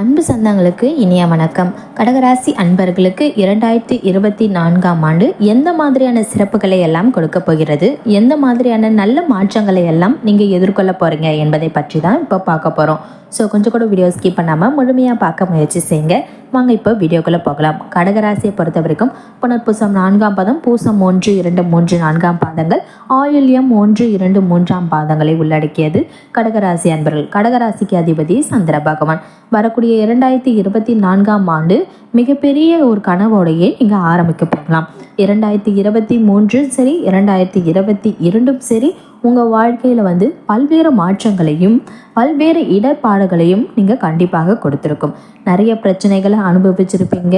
அன்பு சொந்தங்களுக்கு இனிய வணக்கம். கடகராசி அன்பர்களுக்கு இரண்டாயிரத்தி இருபத்தி நான்காம் ஆண்டு எந்த மாதிரியான சிறப்புகளை எல்லாம் கொடுக்க போகிறது? எந்த மாதிரியான நல்ல மாற்றங்களை எல்லாம் நீங்கள் எதிர்கொள்ள போகிறீங்க என்பதை பற்றி தான் இப்போ பார்க்க போகிறோம் ஸோ கொஞ்சம் கூட வீடியோ ஸ்கிப் பண்ணாமல் முழுமையாக பார்க்க முயற்சி செய்யுங்க. வாங்க இப்போ வீடியோக்குள்ளே போகலாம். கடகராசியை பொறுத்த வரைக்கும் புனர்பூசம் நான்காம் பாதம் பூசம் ஒன்று இரண்டு மூன்று நான்காம் பாதங்கள் ஆயுள்யம் ஒன்று இரண்டு மூன்றாம் பாதங்களை உள்ளடக்கியது கடகராசி அன்பர்கள். கடகராசிக்கு அதிபதி சந்திர பகவான். வரக்கூடிய இரண்டாயிரத்தி இருபத்தி நான்காம் ஆண்டு மிகப்பெரிய ஒரு கனவோடையே நீங்கள் ஆரம்பிக்க போகலாம். இரண்டாயிரத்தி இருபத்தி மூன்றும் சரி இரண்டாயிரத்தி இருபத்தி இரண்டும் சரி உங்கள் வாழ்க்கையில் வந்து பல்வேறு மாற்றங்களையும் பல்வேறு இடர்பாடுகளையும் நீங்கள் கண்டிப்பாக கொடுத்துருக்கும். நிறைய பிரச்சனைகளை அனுபவிச்சிருப்பீங்க.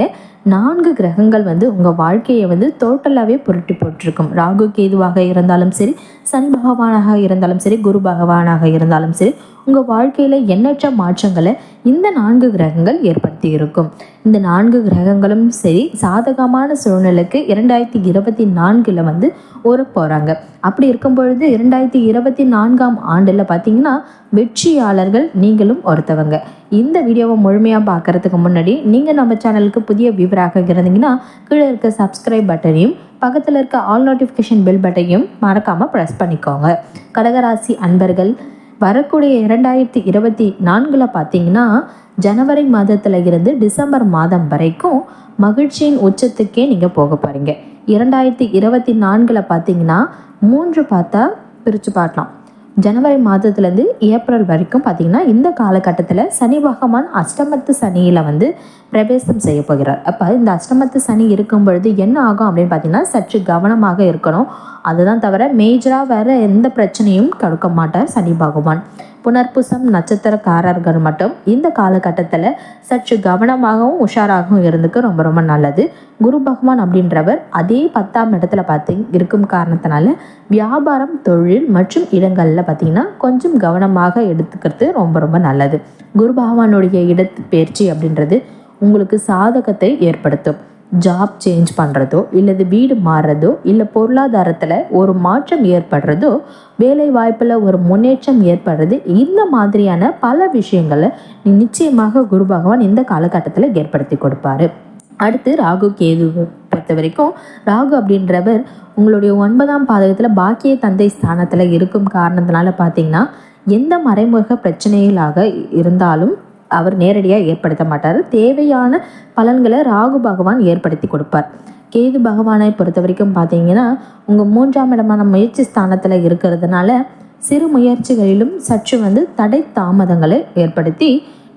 நான்கு கிரகங்கள் வந்து உங்கள் வாழ்க்கையை வந்து டோட்டலாகவே புரட்டி போட்டிருக்கும். ராகு கேதுவாக இருந்தாலும் சரி சனி பகவானாக இருந்தாலும் சரி குரு பகவானாக இருந்தாலும் சரி உங்கள் வாழ்க்கையில் எண்ணற்ற மாற்றங்களை இந்த நான்கு கிரகங்கள் ஏற்படுத்தி இருக்கும். இந்த நான்கு கிரகங்களும் சரி சாதகமான சூழ்நிலைக்கு இரண்டாயிரத்தி இருபத்தி நான்கில் வந்து ஒரு போகிறாங்க அப்படி இருக்கும் பொழுது இரண்டாயிரத்தி இருபத்தி நான்காம் ஆண்டில் பார்த்தீங்கன்னா வெற்றியாளர்கள் நீங்களும் ஒருத்தவங்க. இந்த வீடியோவை முழுமையாக பார்க்கறதுக்கு முன்னாடி நீங்கள் நம்ம சேனலுக்கு புதிய வியூவராக இருந்தீங்கன்னா கீழே இருக்க சப்ஸ்கிரைப் பட்டனையும் பக்கத்தில் இருக்க ஆல் நோட்டிஃபிகேஷன் பெல் பட்டையும் மறக்காமல் ப்ரெஸ் பண்ணிக்கோங்க. கடகராசி அன்பர்கள் வரக்கூடிய இரண்டாயிரத்தி இருபத்தி நான்கில் பார்த்தீங்கன்னா ஜனவரி மாதத்தில் இருந்து டிசம்பர் மாதம் வரைக்கும் மகிழ்ச்சியின் உச்சத்துக்கே நீங்கள் போக போகிறீங்க இரண்டாயிரத்தி இருபத்தி நான்கில் பார்த்தீங்கன்னா மூன்று பார்த்தா பிரித்து பார்க்கலாம். ஜனவரி மாதத்துலேருந்து ஏப்ரல் வரைக்கும் பார்த்தீங்கன்னா இந்த காலகட்டத்தில் சனி பகவான் அஷ்டமத்து சனியில் வந்து பிரவேசம் செய்ய போகிறார். அப்போ இந்த அஷ்டமத்து சனி இருக்கும் பொழுது என்ன ஆகும் அப்படின்னு பார்த்தீங்கன்னா சற்று கவனமாக இருக்கணும். அதுதான் தவிர மேஜராக வேறு எந்த பிரச்சனையும் கொடுக்க மாட்டார் சனி பகவான். புனர்புசம் நட்சத்திரக்காரர்கள் மட்டும் இந்த காலகட்டத்தில் சற்று கவனமாகவும் உஷாராகவும் இருந்துக்க ரொம்ப ரொம்ப நல்லது. குரு பகவான் அப்படின்றவர் அதே பத்தாம் இடத்துல பார்த்து இருக்கும் காரணத்தினால வியாபாரம் தொழில் மற்றும் இடங்களில் பார்த்தீங்கன்னா கொஞ்சம் கவனமாக எடுத்துக்கிறது ரொம்ப ரொம்ப நல்லது. குரு பகவானுடைய இடத்து பயிற்சி அப்படின்றது உங்களுக்கு சாதகத்தை ஏற்படுத்தும். ஜாப் சேஞ்ச் பண்ணுறதோ இல்லது வீடு மாறுறதோ இல்லை பொருளாதாரத்தில் ஒரு மாற்றம் ஏற்படுறதோ வேலை வாய்ப்பில் ஒரு முன்னேற்றம் ஏற்படுறது இந்த மாதிரியான பல விஷயங்களை நிச்சயமாக குரு பகவான் இந்த காலகட்டத்தில் ஏற்படுத்தி கொடுப்பாரு. அடுத்து ராகு கேது பொறுத்த வரைக்கும் ராகு அப்படின்றவர் உங்களுடைய ஒன்பதாம் பாதகத்தில் பாக்கிய தந்தை ஸ்தானத்தில் இருக்கும் காரணத்தினால பார்த்தீங்கன்னா எந்த மறைமுக பிரச்சனைகளாக இருந்தாலும் அவர் நேரடியாக ஏற்படுத்த மாட்டார். தேவையான பலன்களை ராகு பகவான் ஏற்படுத்தி கொடுப்பார். கேது பகவானை பொறுத்த வரைக்கும் பார்த்தீங்கன்னா உங்கள் மூன்றாம் இடமான முயற்சி ஸ்தானத்தில் இருக்கிறதுனால சிறு முயற்சிகளிலும் சற்று வந்து தடை தாமதங்களை ஏற்படுத்தி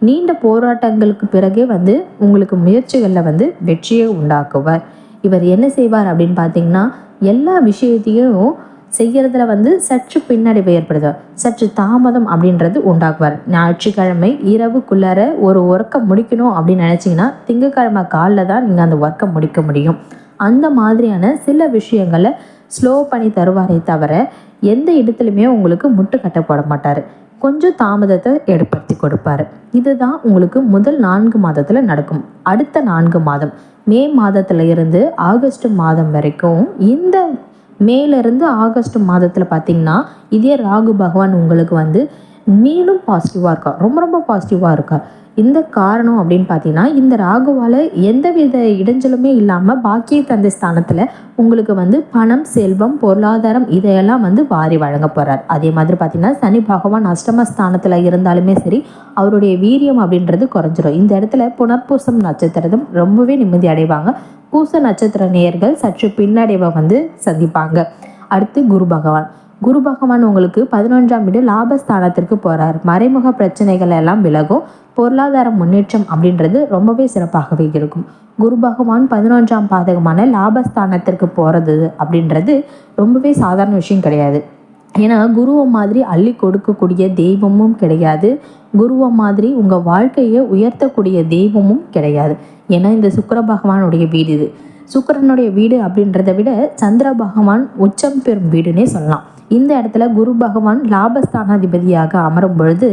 நீண்ட போராட்டங்களுக்கு பிறகே வந்து உங்களுக்கு முயற்சிகளில் வந்து வெற்றியை உண்டாக்குவார். இவர் என்ன செய்வார் அப்படின்னு பார்த்தீங்கன்னா எல்லா விஷயத்தையும் செய்யறதுல வந்து சற்று பின்னடைவு ஏற்படுது. சற்று தாமதம் அப்படின்றது உண்டாக்குவார். ஞாயிற்றுக்கிழமை இரவுக்குள்ளார ஒரு ஒர்க்கை முடிக்கணும் அப்படின்னு நினச்சிங்கன்னா திங்கக்கிழமை காலில் தான் நீங்கள் அந்த ஒர்க்கை முடிக்க முடியும். அந்த மாதிரியான சில விஷயங்களை ஸ்லோ பண்ணி தருவாரே தவிர எந்த இடத்துலையுமே உங்களுக்கு முட்டு கட்ட போட மாட்டார். கொஞ்சம் தாமதத்தை ஏற்படுத்தி கொடுப்பார். இதுதான் உங்களுக்கு முதல் நான்கு மாதத்தில் நடக்கும். அடுத்த நான்கு மாதம் மே மாதத்துல இருந்து ஆகஸ்ட் மாதம் வரைக்கும் இந்த மேலேருந்து ஆகஸ்ட் மாதத்தில் பார்த்தீங்கன்னா இதே ராகு பகவான் உங்களுக்கு வந்து மீண்டும் பாசிட்டிவாக இருக்கா? ரொம்ப ரொம்ப பாசிட்டிவாக இருக்கா? இந்த காரணம் அப்படின்னு பார்த்தீங்கன்னா இந்த ராகுவால் எந்தவித இடைஞ்சலுமே இல்லாமல் பாக்கிய தந்தை ஸ்தானத்தில் உங்களுக்கு வந்து பணம் செல்வம் பொருளாதாரம் இதையெல்லாம் வந்து வாரி வழங்க போகிறார் அதே மாதிரி பார்த்தீங்கன்னா சனி பகவான் அஷ்டம ஸ்தானத்தில் இருந்தாலுமே சரி அவருடைய வீரியம் அப்படின்றது குறைஞ்சிரும். இந்த இடத்துல புனர்பூசம் நட்சத்திரத்தும் ரொம்பவே நிம்மதி அடைவாங்க. பூச நட்சத்திர நேர்கள் சற்று பின்னடைவை வந்து சந்திப்பாங்க. அடுத்து குரு பகவான். குரு பகவான் உங்களுக்கு பதினொன்றாம் வீடு லாபஸ்தானத்திற்கு போகிறார் மறைமுக பிரச்சனைகள் எல்லாம் விலகும். பொருளாதார முன்னேற்றம் அப்படின்றது ரொம்பவே சிறப்பாகவே இருக்கும். குரு பகவான் பதினொன்றாம் பாதகமான லாபஸ்தானத்திற்கு போகிறது அப்படின்றது ரொம்பவே சாதாரண விஷயம் கிடையாது. ஏன்னா குருவை மாதிரி அள்ளி கொடுக்கக்கூடிய தெய்வமும் கிடையாது. குருவை மாதிரி உங்கள் வாழ்க்கையை உயர்த்தக்கூடிய தெய்வமும் கிடையாது. ஏன்னா இந்த சுக்கர பகவானுடைய வீடு இது. சுக்கரனுடைய வீடு அப்படின்றத விட சந்திர பகவான் உச்சம் பெறும் வீடுன்னே சொல்லலாம். இந்த இடத்துல குரு பகவான் லாபஸ்தானாதிபதியாக அமரும் பொழுது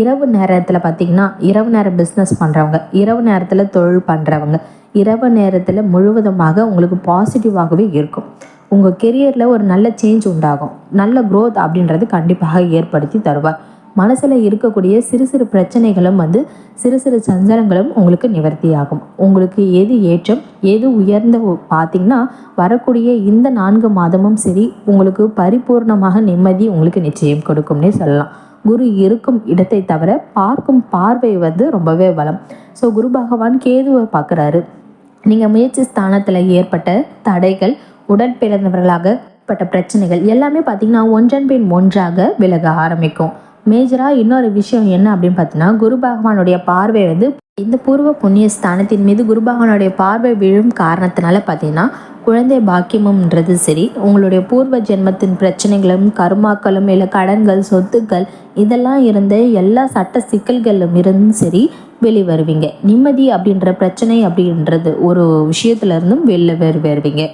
இரவு நேரத்தில் பார்த்தீங்கன்னா இரவு நேரம் பிஸ்னஸ் பண்ணுறவங்க இரவு நேரத்தில் தொழில் பண்ணுறவங்க இரவு நேரத்தில் முழுவதுமாக உங்களுக்கு பாசிட்டிவாகவே இருக்கும். உங்கள் கெரியரில் ஒரு நல்ல சேஞ்ச் உண்டாகும். நல்ல க்ரோத் அப்படின்றது கண்டிப்பாக ஏற்படுத்தி தருவார். மனசில் இருக்கக்கூடிய சிறு சிறு பிரச்சனைகளும் வந்து சிறு சிறு சஞ்சலங்களும் உங்களுக்கு நிவர்த்தி ஆகும் உங்களுக்கு எது ஏற்றம் எது உயர்ந்த பார்த்தீங்கன்னா வரக்கூடிய இந்த நான்கு மாதமும் சரி உங்களுக்கு பரிபூர்ணமாக நிம்மதி உங்களுக்கு நிச்சயம் கொடுக்கும்னே சொல்லலாம். குரு இருக்கும் இடத்தை தவிர பார்க்கும் பார்வை வந்து ரொம்பவே பலம் ஸோ குரு பகவான் கேதுவை பார்க்குறாரு. நீங்கள் முயற்சி ஸ்தானத்தில் ஏற்பட்ட தடைகள் உடன் பிறந்தவர்களாக பட்ட பிரச்சனைகள் எல்லாமே பார்த்தீங்கன்னா ஒன்றன் பின் ஒன்றாக விலக ஆரம்பிக்கும். மேஜராக இன்னொரு விஷயம் என்ன அப்படின்னு பார்த்தீங்கன்னா குரு பகவானுடைய பார்வை வந்து இந்த பூர்வ புண்ணிய ஸ்தானத்தின் மீது குரு பகவானுடைய பார்வை விழும் காரணத்தினால பார்த்தீங்கன்னா குழந்தை பாக்கியமும்ன்றது சரி உங்களுடைய பூர்வ ஜென்மத்தின் பிரச்சனைகளும் கருமாக்களும் இல்லை கடன்கள் சொத்துக்கள் இதெல்லாம் இருந்த எல்லா சட்ட சிக்கல்களும் இருந்தும் சரி வெளிவருவீங்க. நிம்மதி அப்படின்ற பிரச்சனை அப்படின்றது ஒரு விஷயத்துல இருந்தும் வெளில வருவீங்க.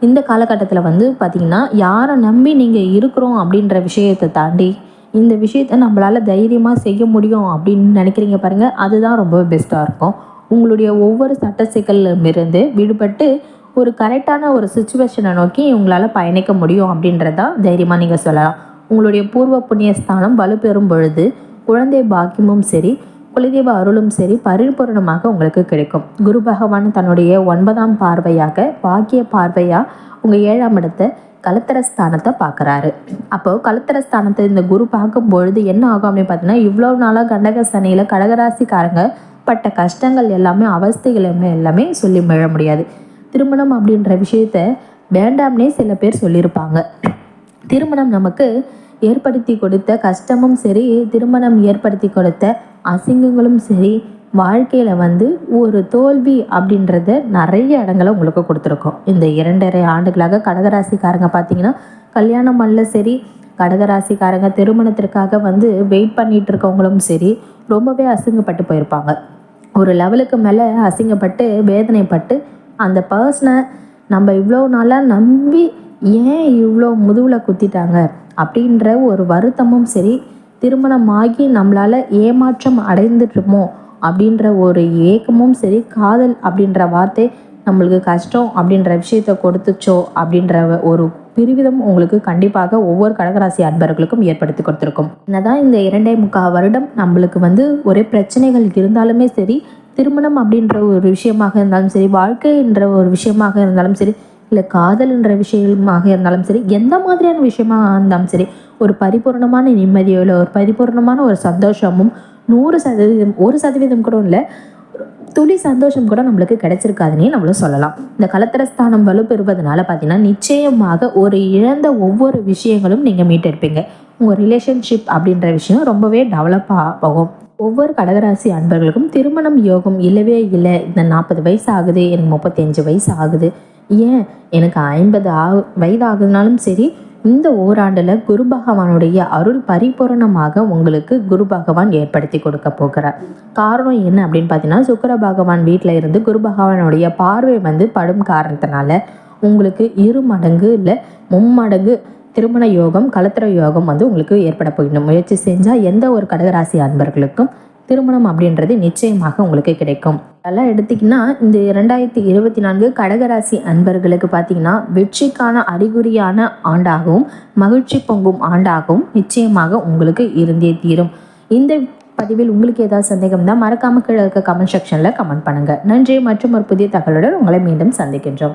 இந்த காலகட்டத்தில் வந்து பார்த்திங்கன்னா யாரை நம்பி நீங்கள் இருக்கிறோம் அப்படின்ற விஷயத்தை தாண்டி இந்த விஷயத்த நம்மளால் தைரியமாக செய்ய முடியும் அப்படின்னு நினைக்கிறீங்க பாருங்கள் அதுதான் ரொம்ப பெஸ்ட்டாக இருக்கும். உங்களுடைய ஒவ்வொரு சட்ட சிக்கலிலிருந்து விடுபட்டு ஒரு கரெக்டான ஒரு சுச்சுவேஷனை நோக்கி உங்களால் பயணிக்க முடியும் அப்படின்றத தைரியமாக நீங்கள் சொல்லலாம். உங்களுடைய பூர்வ புண்ணிய ஸ்தானம் வலுப்பெறும் பொழுது குழந்தை பாக்கியமும் சரி குலதெய்வ அருளும் சரி பரிபூரணமாக உங்களுக்கு கிடைக்கும். குரு பகவான் தன்னுடைய ஒன்பதாம் பார்வையாக பாக்கிய பார்வையாக உங்கள் ஏழாம் இடத்தை கலத்தரஸ்தானத்தை பார்க்குறாரு. அப்போ கலத்தரஸ்தானத்தை இந்த குரு பார்க்கும் பொழுது என்ன ஆகும் அப்படின்னு பார்த்தீங்கன்னா இவ்வளோ நாளாக கண்டக சனியில் கடகராசிக்காரங்க பட்ட கஷ்டங்கள் எல்லாமே அவஸ்தைகள் எல்லாமே சொல்லி மிழ முடியாது. திருமணம் அப்படின்ற விஷயத்த வேண்டாம்னே சில பேர் சொல்லியிருப்பாங்க. திருமணம் நமக்கு ஏற்படுத்தி கொடுத்த கஷ்டமும் சரி திருமணம் ஏற்படுத்தி கொடுத்த அசிங்கங்களும் சரி வாழ்க்கையில் வந்து ஒரு தோல்வி அப்படின்றத நிறைய இடங்களை உங்களுக்கு கொடுத்துருக்கோம். இந்த இரண்டரை ஆண்டுகளாக கடகராசிக்காரங்க பார்த்தீங்கன்னா கல்யாணம் பண்ணல சரி கடகராசிக்காரங்க திருமணத்திற்காக வந்து வெயிட் பண்ணிட்டு இருக்கவங்களும் சரி ரொம்பவே அசிங்கப்பட்டு போயிருப்பாங்க. ஒரு லெவலுக்கு மேலே அசிங்கப்பட்டு வேதனைப்பட்டு அந்த பர்சனை நம்ம இவ்வளோ நாளாக நம்பி ஏன் இவ்வளோ முதுகில் குத்திட்டாங்க? அப்படின்ற ஒரு வருத்தமும் சரி திருமணமாகி நம்மளால் ஏமாற்றம் அடைந்துட்டுமோ? அப்படின்ற ஒரு ஏக்கமும் சரி காதல் அப்படின்ற வார்த்தை நம்மளுக்கு கஷ்டம் அப்படின்ற விஷயத்த கொடுத்துச்சோ? அப்படின்ற ஒரு பிரிவிதம் உங்களுக்கு கண்டிப்பாக ஒவ்வொரு கடகராசி அன்பர்களுக்கும் ஏற்படுத்தி கொடுத்துருக்கும். என்னதான் இந்த இரண்டே முக்கால் வருடம் நம்மளுக்கு வந்து ஒரே பிரச்சனைகள் இருந்தாலுமே சரி திருமணம் அப்படின்ற ஒரு விஷயமாக இருந்தாலும் சரி வாழ்க்கைன்ற ஒரு விஷயமாக இருந்தாலும் சரி இல்லை காதல்ன்ற விஷயமாக இருந்தாலும் சரி எந்த மாதிரியான விஷயமாக இருந்தாலும் சரி ஒரு பரிபூர்ணமான நிம்மதியோ இல்லை ஒரு பரிபூர்ணமான ஒரு சந்தோஷமும் நூறு சதவீதம் ஒரு சதவீதம் கூட இல்லை துளி சந்தோஷம் கூட நம்மளுக்கு கிடைச்சிருக்காதுன்னே நம்மளும் சொல்லலாம். இந்த கலத்திரஸ்தானம் வலுப்பெறுவதனால பார்த்தீங்கன்னா நிச்சயமாக ஒரு இழந்த ஒவ்வொரு விஷயங்களும் நீங்கள் மீட்டெடுப்பீங்க. உங்கள் ரிலேஷன்ஷிப் அப்படின்ற விஷயம் ரொம்பவே டெவலப் ஆகும் ஒவ்வொரு கடகராசி அன்பர்களுக்கும் திருமணம் யோகம் இல்லவே இல்லை இந்த நாற்பது வயசு ஆகுது எனக்கு முப்பத்தஞ்சு வயசு ஆகுது. ஏன்? எனக்கு ஐம்பது ஆ வயது ஆகுதுனாலும் சரி இந்த ஓராண்டில் குரு பகவானுடைய அருள் பரிபூரணமாக உங்களுக்கு குரு பகவான் ஏற்படுத்தி கொடுக்க போகிறார். காரணம் என்ன அப்படின்னு பார்த்தீங்கன்னா சுக்கர பகவான் வீட்டில் இருந்து குரு பகவானுடைய பார்வை வந்து படும் காரணத்தினால உங்களுக்கு இரு மடங்கு இல்லை மும்மடங்கு திருமண யோகம் கலத்திர யோகம் வந்து உங்களுக்கு ஏற்பட போகணும் முயற்சி செஞ்சால் எந்த ஒரு கடகராசி அன்பர்களுக்கும் திருமணம் அப்படின்றது நிச்சயமாக உங்களுக்கு கிடைக்கும். அதெல்லாம் எடுத்திங்கன்னா இந்த இரண்டாயிரத்தி இருபத்தி நான்கு கடகராசி அன்பர்களுக்கு பார்த்தீங்கன்னா வெற்றிக்கான அறிகுறியான ஆண்டாகவும் மகிழ்ச்சி பொங்கும் ஆண்டாகவும் நிச்சயமாக உங்களுக்கு இருந்தே தீரும். இந்த பதிவில் உங்களுக்கு ஏதாவது சந்தேகம் தான் மறக்காம கீழே இருக்க கமெண்ட் செக்ஷனில் கமெண்ட் பண்ணுங்கள் நன்றி மற்றும் ஒரு புதிய தகவலுடன் உங்களை மீண்டும் சந்திக்கின்றோம்.